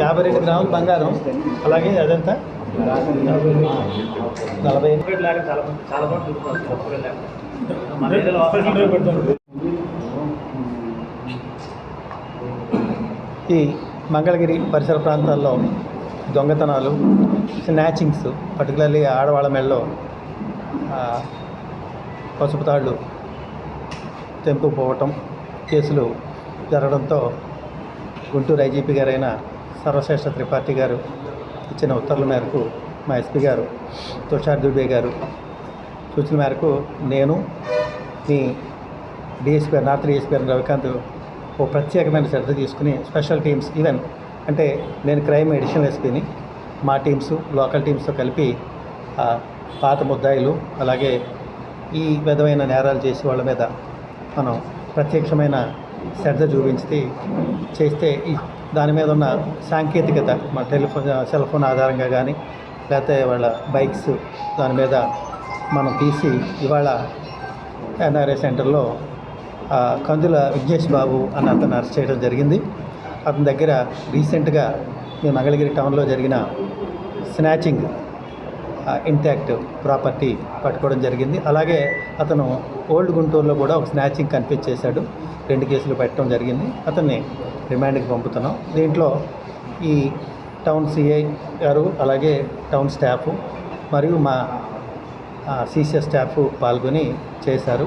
యాభై రెండు గ్రాములు బంగారం అలాగే అదంతా నలభై ఈ మంగళగిరి పరిసర ప్రాంతాల్లో దొంగతనాలు స్నాచింగ్స్ పర్టికులర్లీ ఆడవాళ్ళ మెడలో పసుపు తాళ్ళు తెంపుపోవటం కేసులు జరగడంతో గుంటూరు ఐజీపీ గారైన సర్వశ్రేష్ఠ త్రిపాఠి గారు ఇచ్చిన ఉత్తర్వుల మేరకు మా ఎస్పీ గారు తుషార్ దుబే గారు సూచన మేరకు నేను మీ డిఎస్పీ నార్త్ డిఎస్పీ గారు రవికాంత్ ఓ ప్రత్యేకమైన శ్రద్ధ తీసుకుని స్పెషల్ టీమ్స్ ఈవెన్ అంటే నేను క్రైమ్ ఎడిషనల్ ఎస్పీని మా టీమ్స్ లోకల్ టీమ్స్తో కలిపి ఆ, పాత ముద్దాయిలు అలాగే ఈ విధమైన నేరాలు చేసే వాళ్ళ మీద మనం ప్రత్యక్షమైన శ్రద్ధ చూపించి చేస్తే ఈ దాని మీద ఉన్న సాంకేతికత మన టెలిఫోన్ సెల్ ఫోన్ ఆధారంగా కానీ లేకపోతే వాళ్ళ బైక్స్ దాని మీద మనం తీసి ఇవాళ ఎన్ఆర్ఐ సెంటర్లో కందుల విఘ్నేష్ బాబు అన్న అతను అరెస్ట్ చేయడం జరిగింది. అతని దగ్గర రీసెంట్గా ఈ మంగళగిరి టౌన్లో జరిగిన స్నాచింగ్ ఇంటాక్ట్ ప్రాపర్టీ పట్టుకోవడం జరిగింది. అలాగే అతను ఓల్డ్ గుంటూరులో కూడా ఒక స్నాచింగ్ కనిపించేశాడు. రెండు కేసులు పెట్టడం జరిగింది. అతన్ని రిమాండ్కి పంపుతున్నాం. దీంట్లో ఈ టౌన్ సిఐ గారు అలాగే టౌన్ స్టాఫ్ మరియు మా సీసీఎస్ స్టాఫ్ పాల్గొని చేశారు.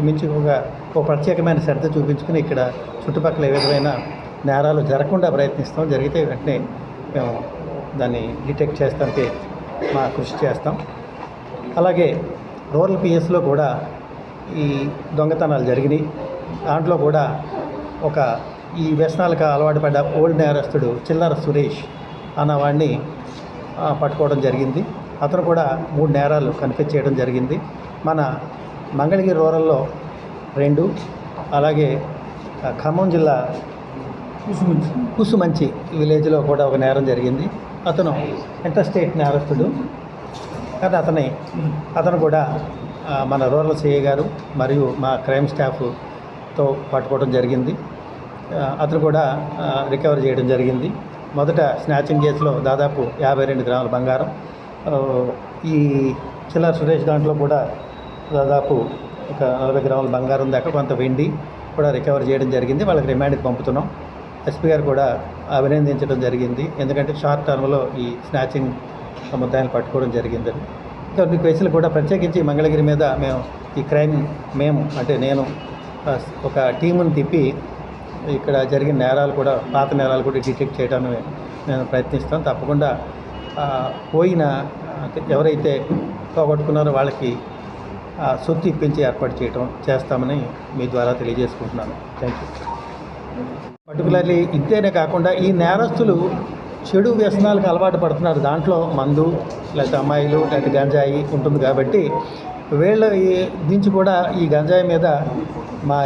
మించి ఒక ఒక ప్రత్యేకమైన శ్రద్ధ చూపించుకుని ఇక్కడ చుట్టుపక్కల ఏ విధమైన నేరాలు జరగకుండా ప్రయత్నిస్తాం. జరిగితే వెంటనే మేము దాన్ని డిటెక్ట్ చేస్తానికి మా కృషి చేస్తాం. అలాగే రూరల్ పిఎస్లో కూడా ఈ దొంగతనాలు జరిగినాయి. దాంట్లో కూడా ఒక ఈ వ్యసనాలకు అలవాటు పడ్డ ఓల్డ్ నేరస్తుడు చిల్లర సురేష్ అన్నవాడిని పట్టుకోవడం జరిగింది. అతను కూడా మూడు నేరాలు కన్ఫెస్ చేయడం జరిగింది. మన మంగళగిరి రూరల్లో రెండు అలాగే ఖమ్మం జిల్లా కుసుమంచి. విలేజ్లో కూడా ఒక నేరం జరిగింది. అతను ఇంటర్స్టేట్ నేరస్తుడు. కానీ అతని అతను కూడా మన రూరల్ సిఐ గారు మరియు మా క్రైమ్ స్టాఫ్తో పట్టుకోవడం జరిగింది. అతను కూడా రికవర్ చేయడం జరిగింది. మొదట స్నాచింగ్ కేసులో దాదాపు యాభై రెండు గ్రాముల బంగారం. ఈ చిల్లర సురేష్ దాంట్లో కూడా దాదాపు ఒక నలభై గ్రాముల బంగారం దాకా కొంత వెండి కూడా రికవర్ చేయడం జరిగింది. వాళ్ళకి రిమాండ్కి పంపుతున్నాం. ఎస్పీ గారు కూడా అభినందించడం జరిగింది. ఎందుకంటే షార్ట్ టర్మ్లో ఈ స్నాచింగ్ సముదాయాలు పట్టుకోవడం జరిగిందని ఇంకా కొన్ని కేసులు కూడా ప్రత్యేకించి మంగళగిరి మీద మేము ఈ క్రైమ్ మేము అంటే నేను ఒక టీముని తిప్పి ఇక్కడ జరిగిన నేరాలు కూడా పాత నేరాలు కూడా డిటెక్ట్ చేయడానికి మేము ప్రయత్నిస్తాం తప్పకుండా పోయిన ఎవరైతే పోగొట్టుకున్నారో వాళ్ళకి సొత్తు ఇప్పించి ఏర్పాటు చేయడం చేస్తామని మీ ద్వారా తెలియజేసుకుంటున్నాను. థ్యాంక్ యూ పర్టికులర్లీ ఇంతేనే కాకుండా ఈ నేరస్తులు చెడు వ్యసనాలకు అలవాటు పడుతున్నారు. దాంట్లో మందు లేకపోతే అమ్మాయిలు లేకపోతే గంజాయి ఉంటుంది కాబట్టి వీళ్ళ దించి నుంచి కూడా ఈ గంజాయి మీద మా